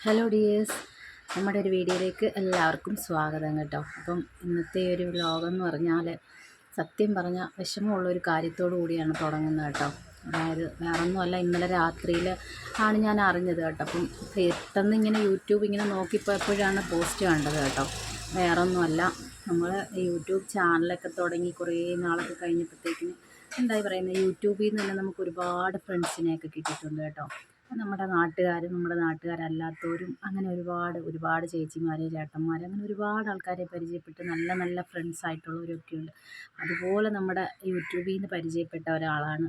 Hello dears നമ്മുടെ ഒരു വീഡിയോയിലേക്ക് എല്ലാവർക്കും സ്വാഗതം കേട്ടോ. അപ്പം ഇന്നത്തെ ഒരു വ്ലോഗം എന്ന് പറഞ്ഞാൽ സത്യം പറഞ്ഞാൽ വിഷമമുള്ള ഒരു കാര്യത്തോടു കൂടിയാണ് തുടങ്ങുന്നത് കേട്ടോ. അതായത് വേറൊന്നുമല്ല ഇന്നലെ രാത്രിയിൽ ആണ് ഞാൻ അറിഞ്ഞത് കേട്ടോ. അപ്പം പെട്ടെന്ന് ഇങ്ങനെ യൂട്യൂബ് ഇങ്ങനെ നോക്കിപ്പോയപ്പോഴാണ് പോസ്റ്റ് കണ്ടത് കേട്ടോ. വേറൊന്നുമല്ല നമ്മൾ യൂട്യൂബ് ചാനലൊക്കെ തുടങ്ങി കുറേ നാളൊക്കെ കഴിഞ്ഞപ്പോഴത്തേക്കിന് എന്തായി പറയുന്നത് യൂട്യൂബിൽ നിന്ന് തന്നെ നമുക്ക് ഒരുപാട് ഫ്രണ്ട്സിനെയൊക്കെ കിട്ടിയിട്ടുണ്ട് കേട്ടോ. നമ്മുടെ നാട്ടുകാരും നമ്മുടെ നാട്ടുകാരല്ലാത്തവരും അങ്ങനെ ഒരുപാട് ഒരുപാട് ചേച്ചിമാർ ചേട്ടന്മാർ അങ്ങനെ ഒരുപാട് ആൾക്കാരെ പരിചയപ്പെട്ട് നല്ല നല്ല ഫ്രണ്ട്സ് ആയിട്ടുള്ളവരൊക്കെ ഉണ്ട്. അതുപോലെ നമ്മുടെ യൂട്യൂബിൽ നിന്ന് പരിചയപ്പെട്ട ഒരാളാണ്.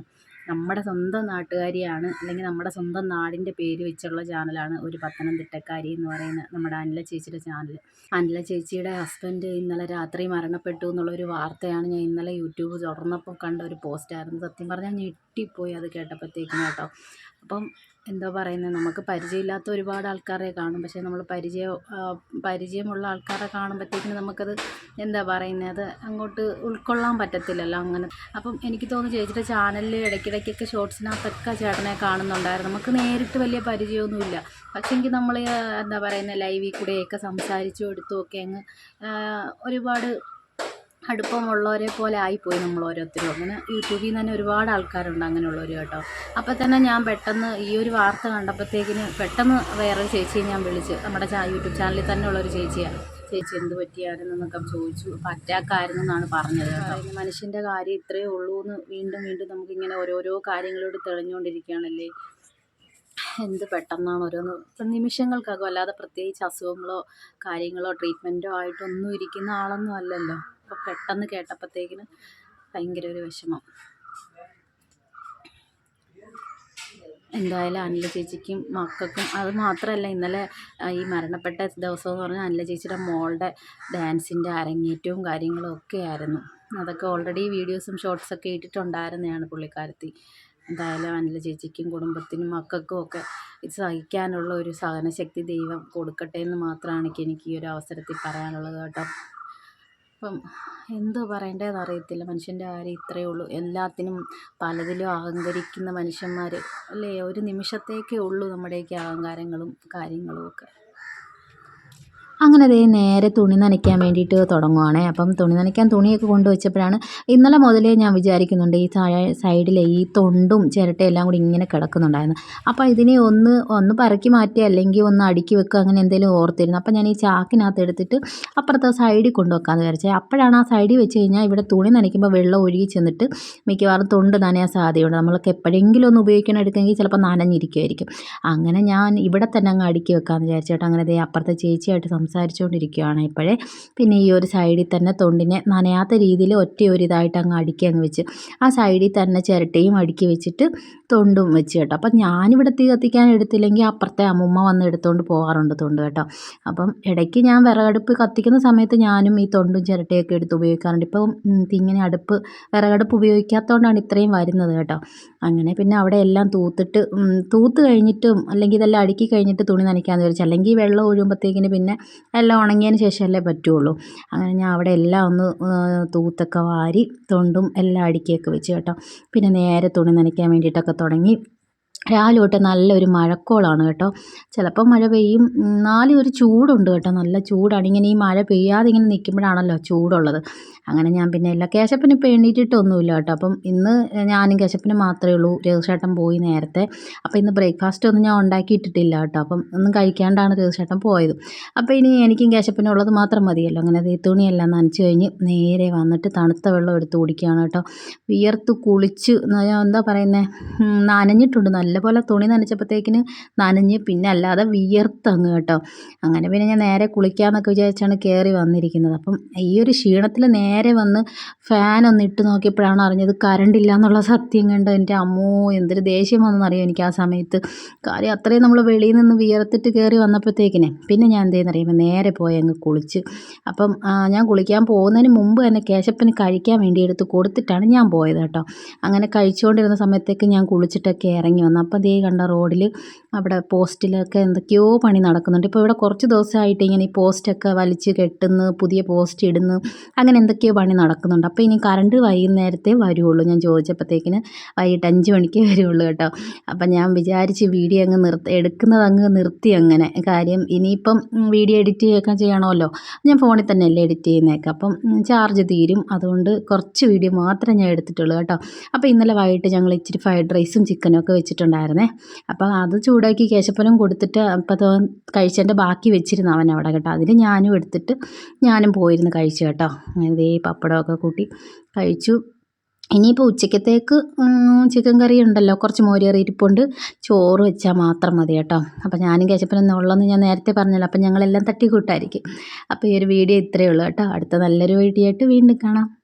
നമ്മുടെ സ്വന്തം നാട്ടുകാരിയാണ് അല്ലെങ്കിൽ നമ്മുടെ സ്വന്തം നാടിന്റെ പേര് വെച്ചുള്ള ചാനലാണ് ഒരു പത്തനംതിട്ടക്കാരി എന്ന് പറയുന്ന നമ്മുടെ അനില ചേച്ചിയുടെ ചാനൽ അനില ചേച്ചിയുടെ ഹസ്ബൻഡ് ഇന്നലെ രാത്രി മരണപ്പെട്ടു എന്നുള്ളൊരു വാർത്തയാണ് ഞാൻ ഇന്നലെ യൂട്യൂബ് തുറന്നപ്പോൾ കണ്ട ഒരു പോസ്റ്റായിരുന്നു സത്യം പറഞ്ഞാൽ ഞെട്ടിപ്പോയി അത് കേട്ടപ്പോഴത്തേക്കും കേട്ടോ. അപ്പം എന്താ പറയുന്നത് നമുക്ക് പരിചയമില്ലാത്ത ഒരുപാട് ആൾക്കാരെ കാണും. പക്ഷേ നമ്മൾ പരിചയം പരിചയമുള്ള ആൾക്കാരെ കാണുമ്പോഴത്തേക്കിന് നമുക്കത് എന്താ പറയുന്നത് അങ്ങോട്ട് ഉൾക്കൊള്ളാൻ പറ്റത്തില്ലല്ലോ അങ്ങനെ. അപ്പം എനിക്ക് തോന്നുന്നു ചേച്ചിയുടെ ചാനലിൽ ഇടയ്ക്കിടയ്ക്കൊക്കെ ഷോർട്സിനകത്തൊക്കെ ചേട്ടനെ കാണുന്നുണ്ടായിരുന്നു. നമുക്ക് നേരിട്ട് വലിയ പരിചയമൊന്നുമില്ല. പക്ഷേ എങ്കിൽ നമ്മൾ എന്താ പറയുന്നത് ലൈവിൽ കൂടെയൊക്കെ സംസാരിച്ചു എടുത്തുമൊക്കെ അങ്ങ് ഒരുപാട് അടുപ്പമുള്ളവരെ പോലെ ആയിപ്പോയി നമ്മൾ ഓരോരുത്തരും അങ്ങനെ യൂട്യൂബിൽ നിന്ന് തന്നെ ഒരുപാട് ആൾക്കാരുണ്ട് അങ്ങനെയുള്ളവർ കേട്ടോ. അപ്പോൾ തന്നെ ഞാൻ പെട്ടെന്ന് ഈ ഒരു വാർത്ത കണ്ടപ്പോഴത്തേക്കിന് പെട്ടെന്ന് വേറൊരു ചേച്ചിയെ ഞാൻ വിളിച്ച് നമ്മുടെ യൂട്യൂബ് ചാനലിൽ തന്നെ ഉള്ളൊരു ചേച്ചിയാണ് ചേച്ചി എന്ത് പറ്റിയായിരുന്നു എന്നൊക്കെ ചോദിച്ചു. അപ്പോൾ അറ്റാക്കായിരുന്നു എന്നാണ് പറഞ്ഞത് കേട്ടോ. മനുഷ്യന്റെ കാര്യം ഇത്രയേ ഉള്ളൂ എന്ന് വീണ്ടും വീണ്ടും നമുക്കിങ്ങനെ ഓരോരോ കാര്യങ്ങളോട് തെളിഞ്ഞുകൊണ്ടിരിക്കുകയാണല്ലേ? എന്ത് പെട്ടെന്നാണ് ഓരോന്ന്. നിമിഷങ്ങൾക്കകം അല്ലാതെ പ്രത്യേകിച്ച് അസുഖങ്ങളോ കാര്യങ്ങളോ ട്രീറ്റ്മെന്റോ ആയിട്ടൊന്നും ഇരിക്കുന്ന ആളൊന്നും അല്ലല്ലോ. അപ്പോൾ പെട്ടെന്ന് കേട്ടപ്പോഴത്തേക്കിന് ഭയങ്കര ഒരു വിഷമം. എന്തായാലും അനില ചേച്ചിക്കും മക്കൾക്കും അത് മാത്രമല്ല ഇന്നലെ ഈ മരണപ്പെട്ട ദിവസം എന്ന് പറഞ്ഞാൽ അനില ചേച്ചിയുടെ മോളുടെ ഡാൻസിന്റെ അരങ്ങേറ്റവും കാര്യങ്ങളും ഒക്കെ ആയിരുന്നു. അതൊക്കെ ഓൾറെഡി വീഡിയോസും ഷോർട്സൊക്കെ ഇട്ടിട്ടുണ്ടായിരുന്നതാണ് പുള്ളിക്കാരത്തി. എന്തായാലും അനില ചേച്ചിക്കും കുടുംബത്തിനും മക്കൾക്കും ഒക്കെ ഇത് സഹിക്കാനുള്ള ഒരു സഹനശക്തി ദൈവം കൊടുക്കട്ടെ എന്ന് മാത്രമാണ് എനിക്ക് ഈ ഒരു അവസരത്തിൽ പറയാനുള്ളത് കേട്ടോ. അപ്പം എന്തോ പറയേണ്ടതെന്ന് അറിയത്തില്ല. മനുഷ്യന്റെ കാര്യം ഇത്രയേ ഉള്ളൂ. എല്ലാത്തിനും പലതിലും അഹങ്കരിക്കുന്ന മനുഷ്യന്മാർ അല്ലേ? ഒരു നിമിഷത്തേക്കേ ഉള്ളൂ നമ്മുടെയൊക്കെ അഹങ്കാരങ്ങളും കാര്യങ്ങളും ഒക്കെ. അങ്ങനെ അതേ നേരെ തുണി നനയ്ക്കാൻ വേണ്ടിയിട്ട് തുടങ്ങുവാണേ. അപ്പം തുണി നനയ്ക്കാൻ തുണിയൊക്കെ കൊണ്ടുവച്ചപ്പോഴാണ് ഇന്നലെ മുതലേ ഞാൻ വിചാരിക്കുന്നുണ്ട് ഈ സൈഡിലെ ഈ തൊണ്ടും ചിരട്ടയും എല്ലാം കൂടി ഇങ്ങനെ കിടക്കുന്നുണ്ടായിരുന്നു. അപ്പം ഇതിനെ ഒന്ന് ഒന്ന് പറക്കി മാറ്റി അല്ലെങ്കിൽ ഒന്ന് അടുക്കി വെക്കുക അങ്ങനെ എന്തെങ്കിലും ഓർത്തിരുന്നു. അപ്പം ഞാൻ ഈ ചാക്കിനകത്ത് എടുത്തിട്ട് അപ്പുറത്തെ സൈഡിൽ കൊണ്ടുവെക്കാമെന്ന് വിചാരിച്ചത് അപ്പോഴാണ് ആ സൈഡിൽ വെച്ച് കഴിഞ്ഞാൽ ഇവിടെ തുണി നനയ്ക്കുമ്പോൾ വെള്ളം ഒഴുകി ചെന്നിട്ട് മിക്കവാറും തൊണ്ട് നനയാൻ സാധ്യതയുണ്ട്. നമ്മൾക്ക് എപ്പോഴെങ്കിലും ഒന്ന് ഉപയോഗിക്കണം എടുക്കുമെങ്കിൽ ചിലപ്പോൾ നനഞ്ഞിരിക്കുമായിരിക്കും. അങ്ങനെ ഞാൻ ഇവിടെ തന്നെ അങ്ങ് അടുക്കി വെക്കാമെന്ന് വിചാരിച്ചേട്ടോ. അങ്ങനെ അതേ അപ്പുറത്തെ ചേച്ചിയായിട്ട് സംസാരിച്ചുകൊണ്ടിരിക്കുകയാണ് ഇപ്പോഴേ. പിന്നെ ഈ ഒരു സൈഡിൽ തന്നെ തൊണ്ടിനെ നനയാത്ത രീതിയിൽ ഒറ്റ ഒരു ഇതായിട്ട് അങ്ങ് അടുക്കി അങ്ങ് വെച്ച് ആ സൈഡിൽ തന്നെ ചിരട്ടയും അടുക്കി വെച്ചിട്ട് തൊണ്ടും വെച്ച് കേട്ടോ. അപ്പം ഞാനിവിടെ തീ കത്തിക്കാൻ എടുത്തില്ലെങ്കിൽ അപ്പുറത്തെ അമ്മുമ്മ വന്ന് എടുത്തുകൊണ്ട് പോകാറുണ്ട് തൊണ്ട് കേട്ടോ. അപ്പം ഇടയ്ക്ക് ഞാൻ വിറകടുപ്പ് കത്തിക്കുന്ന സമയത്ത് ഞാനും ഈ തൊണ്ടും ചിരട്ടയൊക്കെ എടുത്ത് ഉപയോഗിക്കാറുണ്ട്. ഇപ്പം ഇങ്ങനെ അടുപ്പ് വിറകടുപ്പ് ഉപയോഗിക്കാത്തതുകൊണ്ടാണ് ഇത്രയും വരുന്നത് കേട്ടോ. അങ്ങനെ പിന്നെ അവിടെ എല്ലാം തൂത്തിട്ട് തൂത്ത് കഴിഞ്ഞിട്ടും അല്ലെങ്കിൽ ഇതെല്ലാം അടുക്കി കഴിഞ്ഞിട്ട് തുണി നനയ്ക്കാമെന്ന് വിചാരിച്ചു അല്ലെങ്കിൽ വെള്ളം ഒഴുകുമ്പോഴത്തേക്കിന് പിന്നെ എല്ലാം ഉണങ്ങിയതിന് ശേഷമല്ലേ പറ്റുള്ളൂ. അങ്ങനെ ഞാൻ അവിടെ എല്ലാം ഒന്ന് തൂത്തൊക്കെ വാരി തൊണ്ടും എല്ലാം അടുക്കിയൊക്കെ വെച്ച് കേട്ടോ. പിന്നെ നേരെ തുണി നനയ്ക്കാൻ വേണ്ടിയിട്ടൊക്കെ തുടങ്ങി. രാവിലെ തൊട്ട് നല്ലൊരു മഴക്കോളാണ് കേട്ടോ. ചിലപ്പോൾ മഴ പെയ്യും. എന്നാലും ഒരു ചൂടുണ്ട് കേട്ടോ. നല്ല ചൂടാണ്. ഇങ്ങനെ ഈ മഴ പെയ്യാതെ ഇങ്ങനെ നിൽക്കുമ്പോഴാണല്ലോ ചൂടുള്ളത്. അങ്ങനെ ഞാൻ പിന്നെ എല്ലാ കേശപ്പന് ഇപ്പോൾ എണ്ണീറ്റിട്ടൊന്നുമില്ല കേട്ടോ. അപ്പം ഇന്ന് ഞാനും കേശപ്പനും മാത്രമേ ഉള്ളൂ. രഘുശേട്ടൻ പോയി നേരത്തെ. അപ്പോൾ ഇന്ന് ബ്രേക്ക്ഫാസ്റ്റ് ഒന്നും ഞാൻ ഉണ്ടാക്കിയിട്ടിട്ടില്ല കേട്ടോ. അപ്പം ഒന്നും കഴിക്കാണ്ടാണ് രഘുശേട്ടൻ പോയത്. അപ്പോൾ ഇനി എനിക്കും കേശപ്പനും ഉള്ളത് മാത്രം മതിയല്ലോ. അങ്ങനെ ഈ തുണിയെല്ലാം നനച്ച് കഴിഞ്ഞ് നേരെ വന്നിട്ട് തണുത്ത വെള്ളം എടുത്ത് കുടിക്കുകയാണ് കേട്ടോ. വിയർത്ത് കുളിച്ച് എന്താ പറയുന്നത് നനഞ്ഞിട്ടുണ്ട്. നല്ലപോലെ തുണി നനച്ചപ്പോഴത്തേക്കിന് നനഞ്ഞ് പിന്നെ അല്ലാതെ വിയർത്തങ്ങ് കേട്ടോ. അങ്ങനെ പിന്നെ ഞാൻ നേരെ കുളിക്കാമെന്നൊക്കെ വിചാരിച്ചാണ് കയറി വന്നിരിക്കുന്നത്. അപ്പം ഈ ഒരു ക്ഷീണത്തിൽ നേരെ വന്ന് ഫാൻ ഒന്ന് ഇട്ട് നോക്കിയപ്പോഴാണ് അറിഞ്ഞത് കറണ്ട് ഇല്ല എന്നുള്ള സത്യം കണ്ട് എന്റെ അമ്മോ എന്തൊരു ദേഷ്യം വന്നെന്നറിയോ എനിക്ക് ആ സമയത്ത്. കാര്യം അത്രയും നമ്മൾ വെളിയിൽ നിന്ന് വിയർത്തിട്ട് കയറി വന്നപ്പോഴത്തേക്കിനെ പിന്നെ ഞാൻ എന്ത് ചെയ്യുന്നറിയുമ്പോൾ നേരെ പോയി അങ്ങ് കുളിച്ച്. അപ്പം ഞാൻ കുളിക്കാൻ പോകുന്നതിന് മുമ്പ് തന്നെ കേശപ്പന് കഴിക്കാൻ വേണ്ടി എടുത്ത് കൊടുത്തിട്ടാണ് ഞാൻ പോയത് കേട്ടോ. അങ്ങനെ കഴിച്ചുകൊണ്ടിരുന്ന സമയത്തേക്ക് ഞാൻ കുളിച്ചിട്ടൊക്കെ ഇറങ്ങി വന്നു. അപ്പം ദേ കണ്ട റോഡിൽ അവിടെ പോസ്റ്റിലൊക്കെ എന്തൊക്കെയോ പണി നടക്കുന്നുണ്ട്. ഇപ്പോൾ ഇവിടെ കുറച്ച് ദിവസമായിട്ട് ഇങ്ങനെ ഈ പോസ്റ്റൊക്കെ വലിച്ച് കെട്ടുന്നു പുതിയ പോസ്റ്റ് ഇടുന്നു അങ്ങനെ എന്തൊക്കെയോ പണി നടക്കുന്നുണ്ട്. അപ്പോൾ ഇനി കറണ്ട് വൈകുന്നേരത്തെ വരുള്ളൂ. ഞാൻ ചോദിച്ചപ്പോഴത്തേക്കിന് വൈകിട്ട് അഞ്ച് മണിക്ക് വരുള്ളൂ കേട്ടോ. അപ്പം ഞാൻ വിചാരിച്ച് വീഡിയോ അങ്ങ് നിർത്തി എടുക്കുന്നത് അങ്ങ് നിർത്തി അങ്ങനെ. കാര്യം ഇനിയിപ്പം വീഡിയോ എഡിറ്റ് ചെയ്യുകയൊക്കെ ചെയ്യണമല്ലോ. ഞാൻ ഫോണിൽ തന്നെ അല്ലേ എഡിറ്റ് ചെയ്യുന്നതൊക്കെ. അപ്പം ചാർജ് തീരും. അതുകൊണ്ട് കുറച്ച് വീഡിയോ മാത്രമേ ഞാൻ എടുത്തിട്ടുള്ളൂ കേട്ടോ. അപ്പോൾ ഇന്നലെ വൈകിട്ട് ഞങ്ങൾ ഇച്ചിരി ഫ്രൈഡ് റൈസും ചിക്കനും ഒക്കെ വെച്ചിട്ടുണ്ടായിരുന്നേ. അപ്പോൾ അത് ചൂടാക്കി കേശപ്പനും കൊടുത്തിട്ട് അപ്പോൾ കഴിച്ചതിന്റെ ബാക്കി വെച്ചിരുന്നു അവൻ അവിടെ കേട്ടോ. അതിൽ ഞാനും എടുത്തിട്ട് ഞാനും പോയിരുന്നു കഴിച്ചു കേട്ടോ. അങ്ങനെ പപ്പടമൊക്കെ കൂട്ടി കഴിച്ചു. ഇനിയിപ്പോൾ ഉച്ചക്കത്തേക്ക് ചിക്കൻ കറി ഉണ്ടല്ലോ. കുറച്ച് മോരേറി ഇരിപ്പുണ്ട്. ചോറ് വെച്ചാൽ മാത്രം മതി കേട്ടോ. അപ്പോൾ ഞാനും കേശപ്പനും ഉള്ളതെന്ന് ഞാൻ നേരത്തെ പറഞ്ഞല്ലോ. അപ്പോൾ ഞങ്ങളെല്ലാം തട്ടിക്കൂട്ടായിരിക്കും. അപ്പോൾ ഈ ഒരു വീഡിയോ ഇത്രയേ ഉള്ളൂ കേട്ടോ. അടുത്ത നല്ലൊരു വീഡിയോ ആയിട്ട് വീണ്ടും കാണാം.